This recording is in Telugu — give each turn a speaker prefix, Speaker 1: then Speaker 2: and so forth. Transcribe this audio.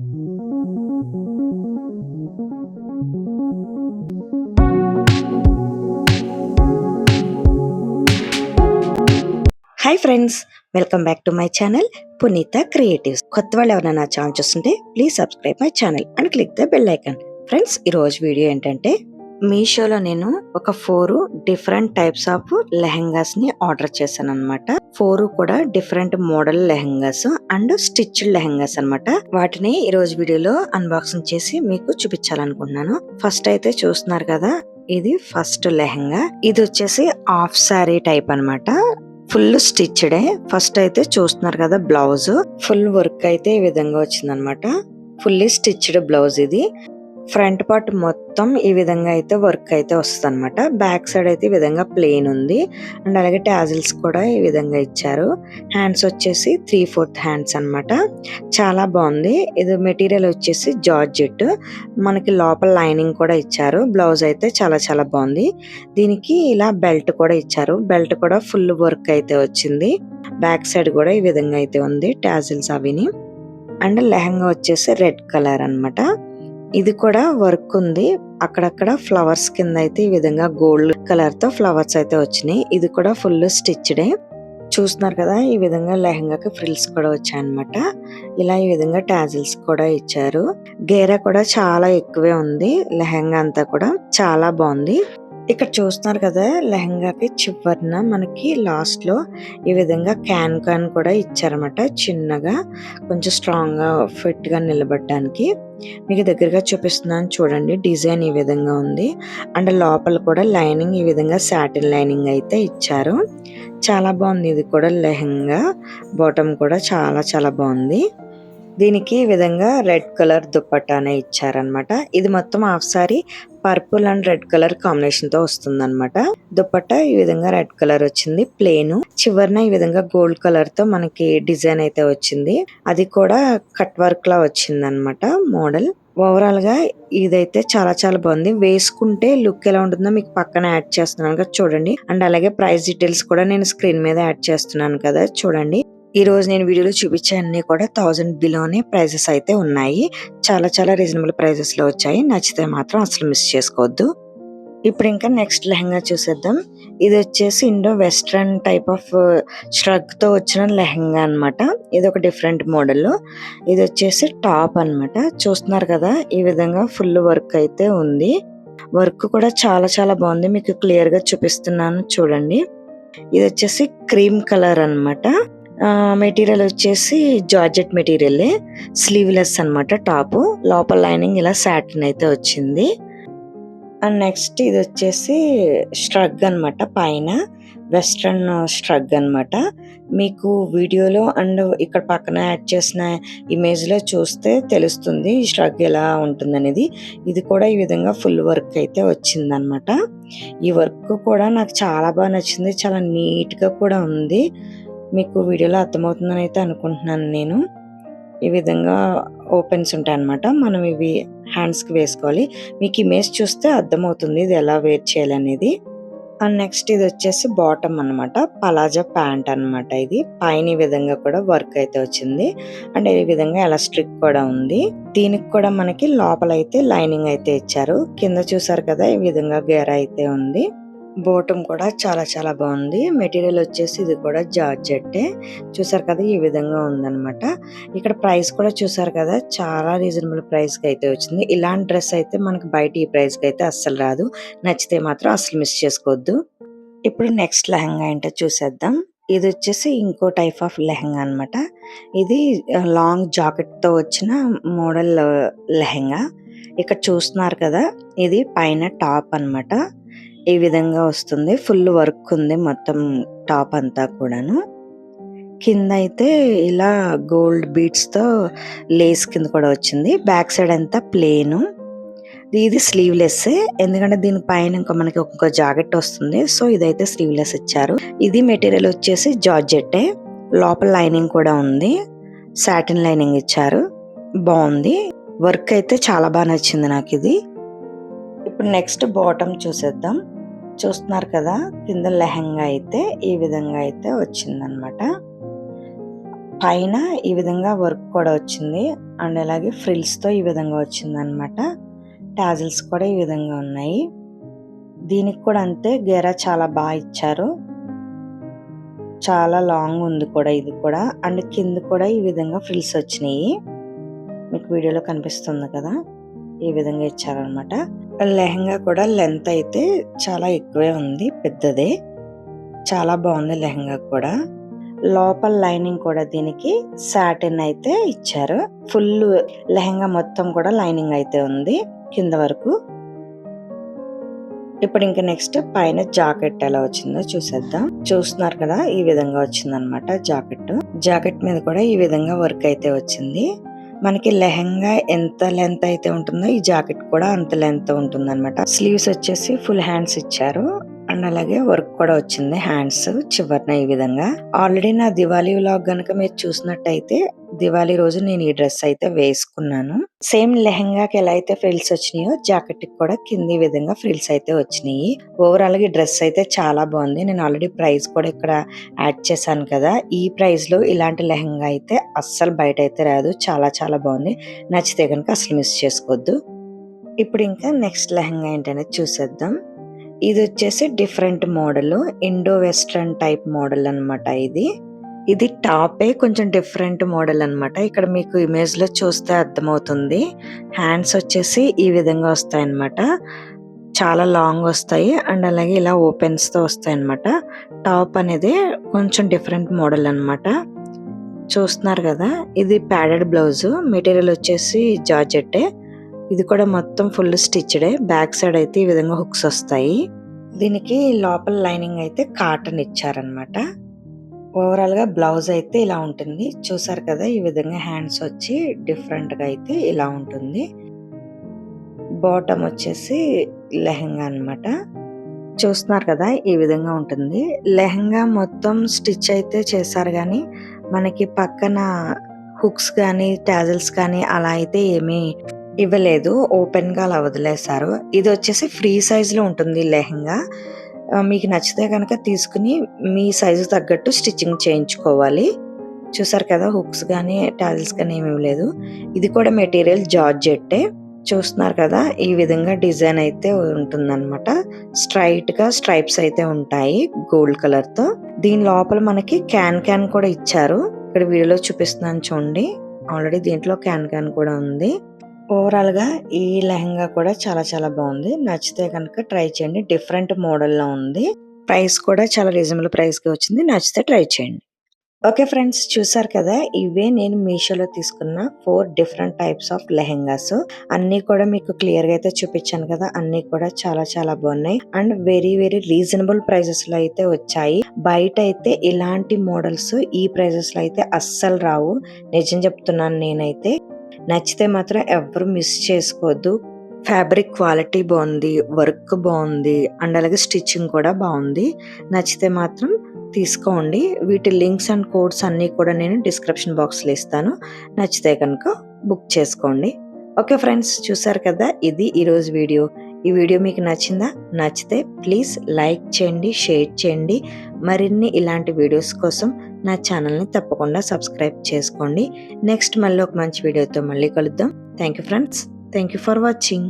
Speaker 1: Hi friends welcome back to my channel Puneetha creatives కొత్త వాళ్ళు ఎవరైనా నా ఛానల్ చూస్తుంటే please subscribe my channel and click the bell icon friends ఈ రోజు వీడియో ఏంటంటే మీషోలో నేను ఒక ఫోర్ డిఫరెంట్ టైప్స్ ఆఫ్ లెహెంగాస్ని ఆర్డర్ చేశాను అనమాట ఫోర్ కూడా different model lehengas and stitched lehengas అన్నమాట. వాటిని ఈ రోజు వీడియోలో అన్బాక్సింగ్ చేసి మీకు చూపించాలనుకుంటున్నాను ఫస్ట్ అయితే చూస్తున్నారు కదా ఇది ఫస్ట్ లెహెంగా. ఇది వచ్చేసి హాఫ్ సారీ టైప్ అన్నమాట. ఫుల్ స్టిచ్డే ఫస్ట్ అయితే చూస్తున్నారు కదా బ్లౌజ్. ఫుల్ వర్క్ అయితే ఈ విధంగా వచ్చిందనమాట ఫుల్లీ స్టిచ్డ్ బ్లౌజ్ ఇది. ఫ్రంట్ పార్ట్ మొత్తం ఈ విధంగా అయితే వర్క్ అయితే వస్తుంది అనమాట బ్యాక్ సైడ్ అయితే ఈ విధంగా ప్లెయిన్ ఉంది. అండ్ అలాగే టాజిల్స్ కూడా ఈ విధంగా ఇచ్చారు. హ్యాండ్స్ వచ్చేసి త్రీ ఫోర్త్ హ్యాండ్స్ అన్నమాట. చాలా బాగుంది. ఇది మెటీరియల్ వచ్చేసి జార్జెట్. మనకి లోపల లైనింగ్ కూడా ఇచ్చారు. బ్లౌజ్ అయితే చాలా చాలా బాగుంది. దీనికి ఇలా బెల్ట్ కూడా ఇచ్చారు. బెల్ట్ కూడా ఫుల్ వర్క్ అయితే వచ్చింది. బ్యాక్ సైడ్ కూడా ఈ విధంగా అయితే ఉంది టాజిల్స్ అవిని. అండ్ లెహంగా వచ్చేసి రెడ్ కలర్ అన్నమాట. ఇది కూడా వర్క్ ఉంది. అక్కడక్కడ ఫ్లవర్స్ కింద అయితే ఈ విధంగా గోల్డ్ కలర్తో ఫ్లవర్స్ అయితే వచ్చినాయి. ఇది కూడా ఫుల్ స్టిచ్డే. చూస్తున్నారు కదా ఈ విధంగా లెహంగాకి ఫ్రిల్స్ కూడా వచ్చాయన్నమాట. ఇలా ఈ విధంగా టాజిల్స్ కూడా ఇచ్చారు. గేరా కూడా చాలా ఎక్కువే ఉంది. లెహంగా అంతా కూడా చాలా బాగుంది. ఇక్కడ చూస్తున్నారు కదా లెహంగాకి చివరిన మనకి లాస్ట్లో ఈ విధంగా క్యాన్ క్యాన్ కూడా ఇచ్చారన్నమాట. చిన్నగా కొంచెం స్ట్రాంగ్గా ఫిట్గా నిలబడడానికి. మీకు దగ్గరగా చూపిస్తున్నాను చూడండి డిజైన్ ఈ విధంగా ఉంది. అండ్ లోపల కూడా లైనింగ్ ఈ విధంగా సాటిన్ లైనింగ్ అయితే ఇచ్చారు. చాలా బాగుంది ఇది కూడా లెహంగా. బాటమ్ కూడా చాలా చాలా బాగుంది. దీనికి ఈ విధంగా రెడ్ కలర్ దుప్పట్టానే ఇచ్చారనమాట ఇది మొత్తం half sari purple and red colour కాంబినేషన్తో వస్తుంది అనమాట దుప్పట్ట ఈ విధంగా రెడ్ కలర్ వచ్చింది ప్లేన్. చివరిన ఈ విధంగా గోల్డ్ కలర్తో మనకి డిజైన్ అయితే వచ్చింది. అది కూడా కట్ వర్క్ లా వచ్చింది అనమాట మోడల్. ఓవరాల్గా ఇదైతే చాలా చాలా బాగుంది. వేసుకుంటే లుక్ ఎలా ఉంటుందో మీకు పక్కన యాడ్ చేస్తున్నాను కదా చూడండి. అండ్ అలాగే ప్రైస్ డీటెయిల్స్ కూడా నేను స్క్రీన్ మీద యాడ్ చేస్తున్నాను కదా చూడండి. ఈరోజు నేను వీడియోలో చూపించే అన్ని కూడా థౌజండ్ బిలోనే ప్రైజెస్ అయితే ఉన్నాయి. చాలా చాలా రీజనబుల్ ప్రైజెస్లో వచ్చాయి. నచ్చితే మాత్రం అసలు మిస్ చేసుకోవద్దు. ఇప్పుడు ఇంకా నెక్స్ట్ లెహంగా చూసేద్దాం. ఇది వచ్చేసి ఇండో వెస్ట్రన్ టైప్ ఆఫ్ స్ట్రగ్తో వచ్చిన లెహంగా అన్నమాట. ఇది ఒక డిఫరెంట్ మోడల్ ఇది వచ్చేసి టాప్ అన్నమాట. చూస్తున్నారు కదా ఈ విధంగా ఫుల్ వర్క్ అయితే ఉంది. వర్క్ కూడా చాలా చాలా బాగుంది. మీకు క్లియర్గా చూపిస్తున్నాను చూడండి. ఇది వచ్చేసి క్రీమ్ కలర్ అన్నమాట. మెటీరియల్ వచ్చేసి జార్జెట్ మెటీరియల్. స్లీవ్లెస్ అనమాట టాప్. లోపల లైనింగ్ ఇలా సాటిన్ అయితే వచ్చింది. అండ్ నెక్స్ట్ ఇది వచ్చేసి స్ట్రగ్ అనమాట పైన. వెస్ట్రన్ స్ట్రగ్ అన్నమాట. మీకు వీడియోలో అండ్ ఇక్కడ పక్కన యాడ్ చేసిన ఇమేజ్లో చూస్తే తెలుస్తుంది ఈ స్ట్రగ్ ఎలా ఉంటుందనేది. ఇది కూడా ఈ విధంగా ఫుల్ వర్క్ అయితే వచ్చిందనమాట ఈ వర్క్ కూడా నాకు చాలా బాగా నచ్చింది. చాలా నీట్గా కూడా ఉంది. మీకు వీడియోలో అర్థమవుతుందని అయితే అనుకుంటున్నాను నేను. ఈ విధంగా ఓపెన్స్ ఉంటాయి అన్నమాట. మనం ఇవి హ్యాండ్స్కి వేసుకోవాలి. మీకు ఇమేజ్ చూస్తే అర్థమవుతుంది ఇది ఎలా వేర్ చేయాలనేది. అండ్ నెక్స్ట్ ఇది వచ్చేసి బాటమ్ అన్నమాట. పలాజా ప్యాంట్ అన్నమాట ఇది. పైన ఈ విధంగా కూడా వర్క్ అయితే వచ్చింది. అండ్ ఈ విధంగా ఎలాస్ట్రిక్ కూడా ఉంది. దీనికి కూడా మనకి లోపల అయితే లైనింగ్ అయితే ఇచ్చారు. కింద చూసారు కదా ఈ విధంగా గేర అయితే ఉంది. బోటం కూడా చాలా చాలా బాగుంది. మెటీరియల్ వచ్చేసి ఇది కూడా జార్జెట్టే. చూసారు కదా ఈ విధంగా ఉందన్నమాట. ఇక్కడ ప్రైస్ కూడా చూసారు కదా చాలా రీజనబుల్ ప్రైస్కి అయితే వచ్చింది. ఇలాంటి డ్రెస్ అయితే మనకి బయట ఈ ప్రైస్కి అయితే అస్సలు రాదు. నచ్చితే మాత్రం అస్సలు మిస్ చేసుకోవద్దు. ఇప్పుడు నెక్స్ట్ లెహంగా ఏంటో చూసేద్దాం. ఇది వచ్చేసి ఇంకో టైప్ ఆఫ్ లెహంగా అన్నమాట. ఇది లాంగ్ జాకెట్తో వచ్చిన మోడల్ లెహంగా. ఇక్కడ చూస్తున్నారు కదా ఇది పైన టాప్ అన్నమాట. ఈ విధంగా వస్తుంది. ఫుల్ వర్క్ ఉంది మొత్తం టాప్ అంతా కూడాను. కింద అయితే ఇలా గోల్డ్ బీట్స్తో లేస్ కింద కూడా వచ్చింది. బ్యాక్ సైడ్ అంతా ప్లేన్. ఇది స్లీవ్లెస్ ఎందుకంటే దీని పైన ఇంకా మనకి ఒక జాకెట్ వస్తుంది. సో ఇదైతే స్లీవ్లెస్ ఇచ్చారు. ఇది మెటీరియల్ వచ్చేసి జార్జెట్టే. లోపల లైనింగ్ కూడా ఉంది. సాటిన్ లైనింగ్ ఇచ్చారు. బాగుంది. వర్క్ అయితే చాలా బాగా నచ్చింది నాకు ఇది ఇప్పుడు నెక్స్ట్ బాటమ్ చూసేద్దాం. చూస్తున్నారు కదా కింద లెహంగా అయితే ఈ విధంగా అయితే వచ్చిందనమాట పైన ఈ విధంగా వర్క్ కూడా వచ్చింది. అండ్ అలాగే ఫ్రిల్స్తో ఈ విధంగా వచ్చిందనమాట టాజిల్స్ కూడా ఈ విధంగా ఉన్నాయి. దీనికి కూడా అంతే గేరా చాలా బాగా ఇచ్చారు. చాలా లాంగ్ ఉంది కూడా ఇది కూడా. అండ్ కింద కూడా ఈ విధంగా ఫ్రిల్స్ వచ్చినాయి. మీకు వీడియోలో కనిపిస్తుంది కదా ఈ విధంగా ఇచ్చారనమాట లెహంగా కూడా లెంత్ అయితే చాలా ఎక్కువే ఉంది పెద్దదే. చాలా బాగుంది లెహంగా కూడా. లోపల లైనింగ్ కూడా దీనికి సాటిన్ అయితే ఇచ్చారు. ఫుల్ లెహంగా మొత్తం కూడా లైనింగ్ అయితే ఉంది కింద వరకు. ఇప్పుడు ఇంకా నెక్స్ట్ పైన జాకెట్ ఎలా వచ్చిందో చూసేద్దాం. చూస్తున్నారు కదా ఈ విధంగా వచ్చింది అనమాట జాకెట్ జాకెట్ మీద కూడా ఈ విధంగా వర్క్ అయితే వచ్చింది. మనకి లెహంగా ఎంత లెంత్ అయితే ఉంటుందో ఈ జాకెట్ కూడా అంత లెంత్ ఉంటుంది అనమాట స్లీవ్స్ వచ్చేసి ఫుల్ హ్యాండ్స్ ఇచ్చారు. అండ్ అలాగే వర్క్ కూడా వచ్చింది హ్యాండ్స్ చివరిన ఈ విధంగా. ఆల్రెడీ నా దివాళీ వ్లాగ్ గనుక మీరు చూసినట్టయితే దివాళీ రోజు నేను ఈ డ్రెస్ అయితే వేసుకున్నాను. సేమ్ లెహంగాకి ఎలా అయితే ఫ్రిల్స్ వచ్చినాయో జాకెట్కి కూడా కింది విధంగా ఫ్రిల్స్ అయితే వచ్చినాయి. ఓవరాల్గా డ్రెస్ అయితే చాలా బాగుంది. నేను ఆల్రెడీ ప్రైస్ కూడా ఇక్కడ యాడ్ చేశాను కదా. ఈ ప్రైస్లో ఇలాంటి లెహంగా అయితే అస్సలు బయట అయితే రాదు. చాలా చాలా బాగుంది. నచ్చితే కనుక అసలు మిస్ చేసుకోవద్దు. ఇప్పుడు ఇంకా నెక్స్ట్ లెహంగా ఏంటనేది చూసేద్దాం. ఇది వచ్చేసి different model. Indo western type model అనమాట ఇది. ఇది టాపే కొంచెం డిఫరెంట్ మోడల్ అన్నమాట. ఇక్కడ మీకు ఇమేజ్లో చూస్తే అర్థమవుతుంది. హ్యాండ్స్ వచ్చేసి ఈ విధంగా వస్తాయి అన్నమాట చాలా లాంగ్ వస్తాయి. అండ్ అలాగే ఇలా ఓపెన్స్తో వస్తాయి అన్నమాట. టాప్ అనేది కొంచెం డిఫరెంట్ మోడల్ అన్నమాట. చూస్తున్నారు కదా? ఇది ప్యాడెడ్ బ్లౌజ్. మెటీరియల్ వచ్చేసి జార్జెట్టే. ఇది కూడా మొత్తం ఫుల్ స్టిచ్డే బ్యాక్ సైడ్ అయితే ఈ విధంగా హుక్స్ వస్తాయి. దీనికి లోపల లైనింగ్ అయితే కాటన్ ఇచ్చారనమాట ఓవరాల్గా బ్లౌజ్ అయితే ఇలా ఉంటుంది. చూసారు కదా ఈ విధంగా హ్యాండ్స్ వచ్చి డిఫరెంట్గా అయితే ఇలా ఉంటుంది. బాటమ్ వచ్చేసి లెహంగా అన్నమాట. చూస్తున్నారు కదా ఈ విధంగా ఉంటుంది. లెహంగా మొత్తం స్టిచ్ అయితే చేశారు కానీ మనకి పక్కన హుక్స్ కానీ టాజల్స్ కానీ అలా అయితే ఏమీ ఇవ్వలేదు. ఓపెన్గా అలా వదిలేశారు. ఇది వచ్చేసి ఫ్రీ సైజులో ఉంటుంది లెహంగా. మీకు నచ్చితే కనుక తీసుకుని మీ సైజు తగ్గట్టు స్టిచ్చింగ్ చేయించుకోవాలి. చూసారు కదా హుక్స్ కానీ టాజిల్స్ కానీ ఏమీ లేదు. ఇది కూడా మెటీరియల్ జార్జెట్టే. చూస్తున్నారు కదా ఈ విధంగా డిజైన్ అయితే ఉంటుందన్నమాట. స్ట్రైట్గా స్ట్రైప్స్ అయితే ఉంటాయి గోల్డ్ కలర్తో దీని లోపల మనకి క్యాన్ క్యాన్ కూడా ఇచ్చారు. ఇక్కడ వీడియోలో చూపిస్తున్నాను చూడండి. ఆల్రెడీ దీంట్లో క్యాన్ క్యాన్ కూడా ఉంది. ఓవరాల్గా ఈ లెహంగా కూడా చాలా చాలా బాగుంది. నచ్చితే కనుక ట్రై చేయండి. డిఫరెంట్ మోడల్లో ఉంది. ప్రైస్ కూడా చాలా రీజనబుల్ ప్రైస్కి వచ్చింది. నచ్చితే ట్రై చేయండి. ఓకే ఫ్రెండ్స్ చూసారు కదా? ఇవే నేను మీషోలో తీసుకున్న four different types of lehengas. అన్ని కూడా మీకు క్లియర్గా అయితే చూపించాను కదా? అన్ని కూడా చాలా చాలా బాగున్నాయి. అండ్ వెరీ వెరీ రీజనబుల్ ప్రైసెస్లో అయితే వచ్చాయి. బయట అయితే ఇలాంటి మోడల్స్ ఈ ప్రైసెస్లో అయితే అస్సలు రావు. నిజం చెప్తున్నాను నేనైతే. నచ్చితే మాత్రం ఎవరు మిస్ చేసుకోవద్దు ఫ్యాబ్రిక్ క్వాలిటీ బాగుంది వర్క్ బాగుంది అండ్ అలాగే స్టిచ్చింగ్ కూడా బాగుంది. నచ్చితే మాత్రం తీసుకోండి. వీటి లింక్స్ అండ్ కోడ్స్ అన్నీ కూడా నేను డిస్క్రిప్షన్ బాక్స్లో ఇస్తాను. నచ్చితే కనుక బుక్ చేసుకోండి. ఓకే ఫ్రెండ్స్ చూసారు కదా ఇది ఈరోజు వీడియో. ఈ వీడియో మీకు నచ్చిందా? నచ్చితే ప్లీజ్ లైక్ చేయండి షేర్ చేయండి. మరిన్ని ఇలాంటి వీడియోస్ కోసం నా ఛానల్ని తప్పకుండా సబ్స్క్రైబ్ చేసుకోండి. నెక్స్ట్ మళ్ళీ ఒక మంచి వీడియోతో మళ్ళీ కలుద్దాం. Thank you friends thank you for watching